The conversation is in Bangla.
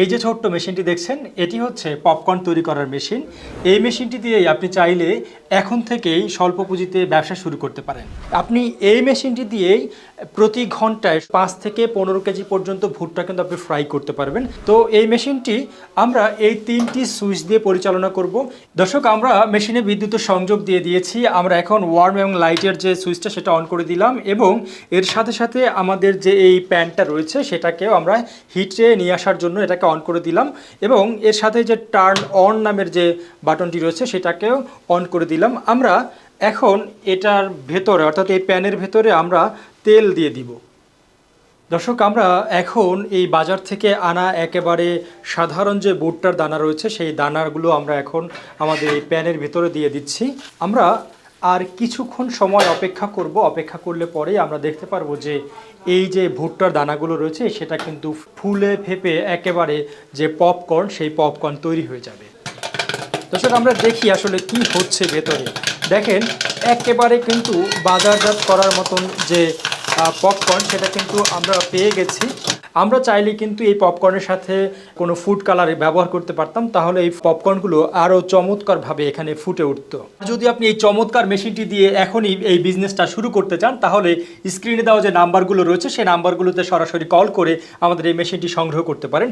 এই যে ছোট্ট মেশিনটি দেখছেন, এটি হচ্ছে পপকর্ন তৈরি করার মেশিন। এই মেশিনটি দিয়েই আপনি চাইলে এখন থেকেই স্বল্প পুঁজিতে ব্যবসা শুরু করতে পারেন। আপনি এই মেশিনটি দিয়েই প্রতি ঘন্টায় পাঁচ থেকে পনেরো কেজি পর্যন্ত ভুট্টা কিন্তু আপনি ফ্রাই করতে পারবেন। তো এই মেশিনটি আমরা এই তিনটি সুইচ দিয়ে পরিচালনা করব। দর্শক, আমরা মেশিনে বিদ্যুতের সংযোগ দিয়ে দিয়েছি। আমরা এখন ওয়ার্ম এবং লাইটের যে সুইচটা, সেটা অন করে দিলাম এবং এর সাথে সাথে আমাদের যে এই প্যানটা রয়েছে, সেটাকেও আমরা হিটে নিয়ে আসার জন্য এটাকে অন করে দিলাম এবং এর সাথে যে টার্ন অন নামের যে বাটনটি রয়েছে সেটাকেও অন করে দিলাম। আমরা এখন এটার ভেতরে, অর্থাৎ এই প্যানের ভেতরে আমরা তেল দিয়ে দিব। দর্শক, আমরা এখন এই বাজার থেকে আনা একেবারে সাধারণ যে ভুট্টার দানা রয়েছে, সেই দানাগুলো আমরা এখন আমাদের এই প্যানের ভেতরে দিয়ে দিচ্ছি। আমরা আর কিছুক্ষণ সময় অপেক্ষা করব। অপেক্ষা করলে পরেই আমরা দেখতে পারব যে এই যে ভুট্টার দানাগুলো রয়েছে, সেটা কিন্তু ফুলে ফেপে একেবারে যে পপকর্ন, সেই পপকর্ন তৈরি হয়ে যাবে। দর্শক, আমরা দেখি আসলে কি হচ্ছে ভেতরে। দেখেন, একেবারে কিন্তু বাজারজাত করার মতন যে পপকর্ন, সেটা কিন্তু আমরা পেয়ে গেছি। আমরা চাইলে কিন্তু এই পপকর্নের সাথে কোনো ফুড কালার ব্যবহার করতে পারতাম, তাহলে এই পপকর্নগুলো আরও চমৎকারভাবে এখানে ফুটে উঠত। যদি আপনি এই চমৎকার মেশিনটি দিয়ে এখনই এই বিজনেসটা শুরু করতে চান, তাহলে স্ক্রিনে দেওয়া যে নাম্বারগুলো রয়েছে, সেই নাম্বারগুলোতে সরাসরি কল করে আমাদের এই মেশিনটি সংগ্রহ করতে পারেন।